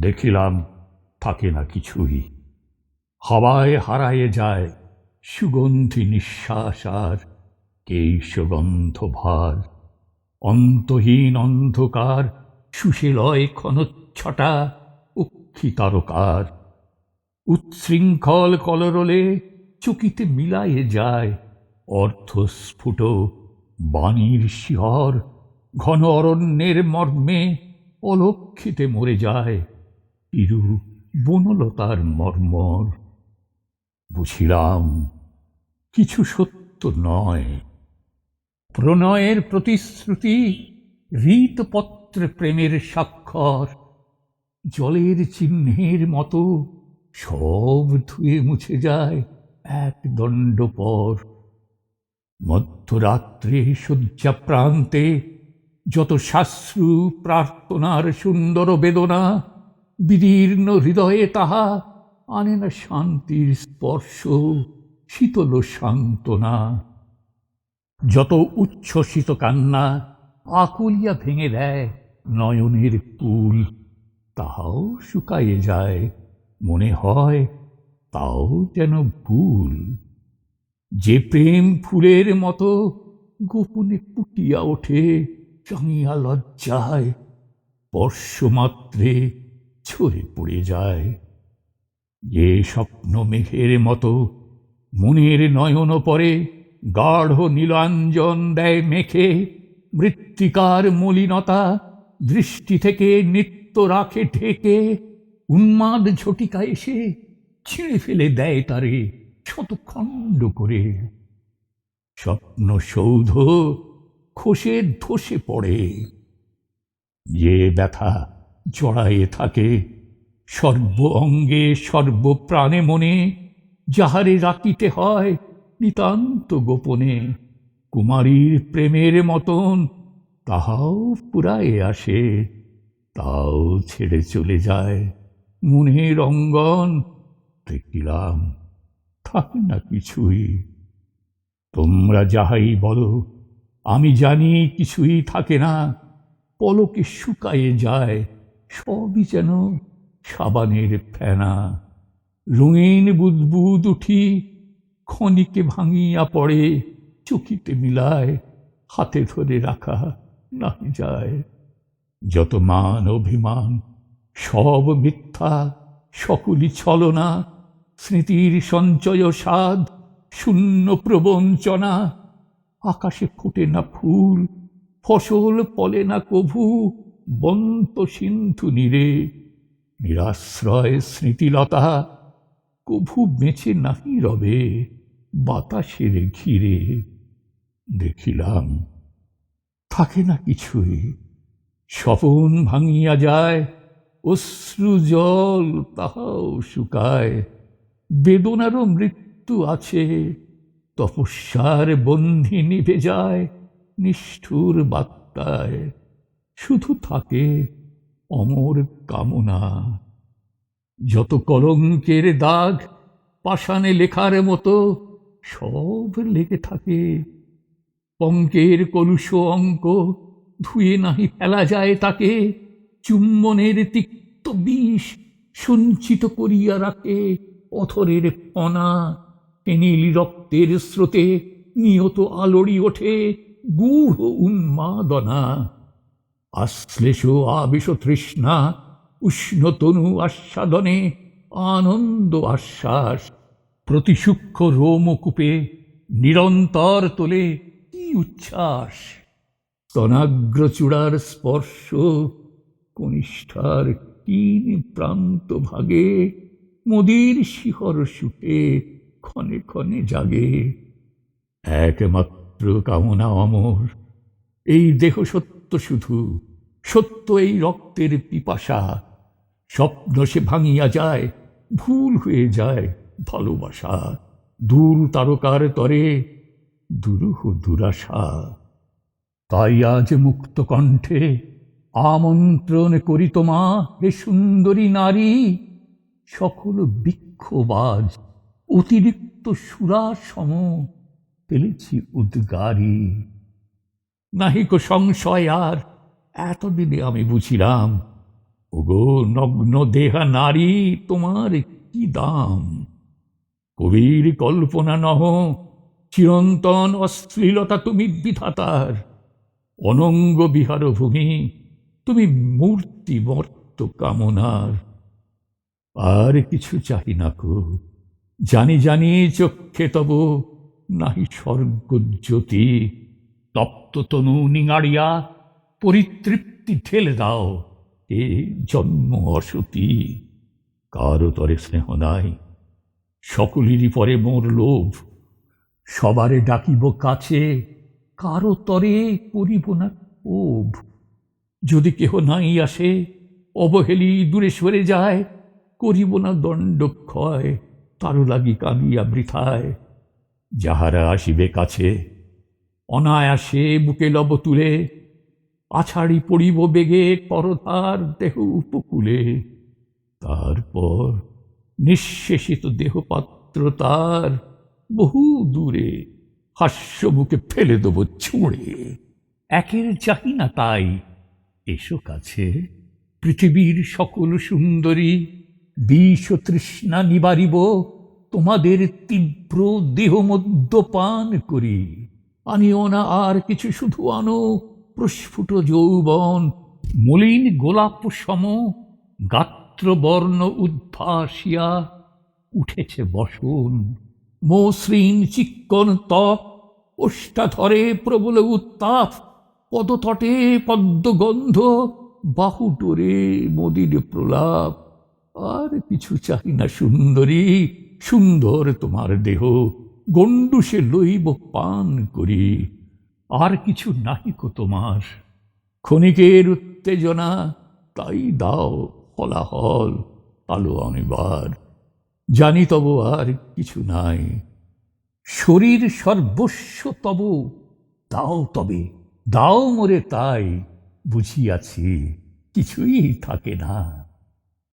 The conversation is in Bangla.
দেখিলাম থাকে না কিছুই। হাওয়ায় হারায়ে যায় সুগন্ধি নিঃশ্বাস আর কেশগন্ধ ভার। অন্তহীন অন্ধকার সুশেলয় ক্ষণচ্ছটা অক্ষি তারকার। উচ্ছৃঙ্খল কলরলে চকিতে মিলায়ে যায় অর্ধস্ফুট বাণীর শিহর। ঘন অরণ্যের মর্মে অলক্ষিতে মরে যায় ইরু বনলতার মর্মর। বুঝিলাম, কিছু সত্য নয়। প্রণয়ের প্রতিশ্রুতি রীতপত্রে প্রেমের স্বাক্ষর। জলের চিহ্নের মতো সব ধুয়ে মুছে যায় এক দণ্ড পর মধ্যরাত্রে শয্যা প্রান্তে যত শাস্ত্রু প্রার্থনার সুন্দর বেদনা বিদীর্ণ হৃদয়ে তাহা আনে না শান্তির স্পর্শ, শীতল সান্ত্বনা যত উচ্ছ্বসিত কান্না আকুলিয়া ভেঙে দেয় নয়নের কুল তাহাও শুকাইয়ে যায়। মনে হয় তাও যেন ভুল। যে প্রেম ফুলের মতো গোপনে ফুটিয়া ওঠে চাঙিয়া লজ্জায় স্পর্শমাত্রে ছড়ে পড়ে যায়। যে স্বপ্ন মেঘের মতো মনের নয়ন পরে, গাঢ় নীলাঞ্জন দেয় মেখে মৃত্তিকার মলিনতা দৃষ্টি থেকে নিত্য রাখে ঢেকে। উন্মাদ ঝটিকা এসে ছিঁড়ে ফেলে দেয় তারে শতখণ্ড করে। স্বপ্ন সৌধ খসে ধসে পড়ে। যে ব্যথা জড়ায়ে থাকে। সর্ব অঙ্গে সর্বপ্রাণে মনে, যাহারে রাখিতে হয় নিতান্ত গোপনে। কুমারীর প্রেমের মতন তাহাও পুরায়ে আসে, তাও ছেড়ে চলে যায়। মনের অঙ্গন দেখিলাম, থাকে না কিছুই। তোমরা যাহাই বলো, আমি জানি কিছুই থাকে না, পলকে শুকায়ে যায়। সবই যেন সাবানের ফেনা। রঙিন বুদবুদ উঠি ক্ষণিকে ভাঙিয়া পড়ে, চকিতে মিলায়, হাতে ধরে রাখা নাহি যায়। যত মান অভিমান, সব মিথ্যা, সকলই ছলনা, স্মৃতির সঞ্চয় সাধ শূন্য প্রবঞ্চনা, আকাশে ফুটে না ফুল, ফসল ফলে না কভু বন্ত সিন্ধু নীরে, নিরাশ্রয় স্মৃতিলতা, কভু বেঁচে নাহি রবে বাতাসের ঘিরে। দেখিলাম, থাকে না কিছুই, স্বপন ভাঙিয়া যায়, অশ্রু জল তাহাও শুকায়, বেদনারও মৃত্যু আছে, তপস্যার বন্ধি নিভে যায়, নিষ্ঠুর বার্তায় শুধু থাকে অমর কামনা। যত কলঙ্কের দাগ পাষাণে লেখার মতো সব লেগে থাকে। পঙ্কের কলুষ অঙ্ক ধুয়ে নাহি ফেলা যায় তাকে। চুম্বনের তিক্ত বিষ সঞ্চিত করিয়া রাখে অথরের ফনা টেনিল রক্তের স্রোতে নিয়ত আলোড়ি ওঠে গূঢ় উন্মাদনা। আশ্লেষ আবেশ তৃষ্ণা উষ্ণতনু আস্বাদনে আনন্দ আশ্বাস প্রতি সূক্ষ্ম রোমকূপে নিরন্তর তোলে কি উচ্ছ্বাস স্তনাগ্রচূড়ার স্পর্শ কনিষ্ঠার কিন প্রান্ত ভাগে মোদির শিহর সুখে ক্ষণে ক্ষণে জাগে একমাত্র কামনা অমর এই দেহ সত্য শুধু সত্য এই রক্তের পিপাসা। স্বপ্ন সে ভাঙিয়া যায়, ভুল হয়ে যায় ভালোবাসা। দূর তারকার তরে দুরূহ দুরাশা। তাই আজ মুক্ত কণ্ঠে আমন্ত্রণ করি তোমা হে সুন্দরী নারী। সকল বৃক্ষবাজ অতিরিক্ত সুরা সম ফেলেছি উদ্গারী। নাহিক সংশয় আর? এতদিনে আমি বুঝিলাম, ওগো নগ্ন দেহা নারী তোমার কি দাম? কবির কল্পনা নহ, চিরন্তন অশ্লীলতা তুমি বিধাতার। অনঙ্গ বিহার ভূমি, তুমি মূর্তি মর্ত কামনার। আর কিছু চাহি না কো, জানি জানি চক্ষে তব নাহি স্বর্গজ্যোতি। তপ্ত তনু নিঙাড়িয়া পরিতৃপ্তি ঠেলে দাও। এ জন্ম অসতী, কারও তরে স্নেহ নাই। সকলেরই পরে মোর লোভ, সবারে ডাকিব কাছে, কারও তরে করিব না ক্ষোভ। যদি কেহ নাই আসে, অবহেলি দূরে সরে যায়, করিব না দণ্ডক্ষয়, তারও লাগি কাঁদিয়া বৃথায়। যাহারা আসিবে কাছে অনায়াসে বুকে লব তুলে আছাড়ি পড়িব বেগে করতার দেহ উপকূলে। তারপর নিঃশেষিত দেহপাত্র তার বহু দূরে হাস্য বুকে ফেলে দেব ছুঁড়ে। একের চাহি না তাই এসো কাছে, পৃথিবীর সকল সুন্দরী বিষ তৃষ্ণা নিবারিব, তোমাদের তীব্র দেহ মদ্যপান করি। আনিও না আর কিছু শুধু আনো। প্রস্ফুট যৌবন, মলিন গোলাপ সম গাত্রবর্ণ উদ্ভাসিয়া, উঠেছে বসন। মসৃণ চিক্কন তপ ওষ্ঠাধরে প্রবল উত্তাপ, পদতটে পদ্মগন্ধ, বাহু ডোরে মদির প্রলাপ। আর কিছু চাই না সুন্দরী, সুন্দর তোমার দেহ। গণ্ডুসে লইব পান করি, আর কিছু নাহিকো তোমার। ক্ষণিকের উত্তেজনা তাই দাও ফলাহল আলো অনিবার জানি তব আর কিছু নাই। শরীর সর্বস্ব তব, দাও তবে, দাও মোরে তাই, বুঝিয়াছি কিছুই থাকে না।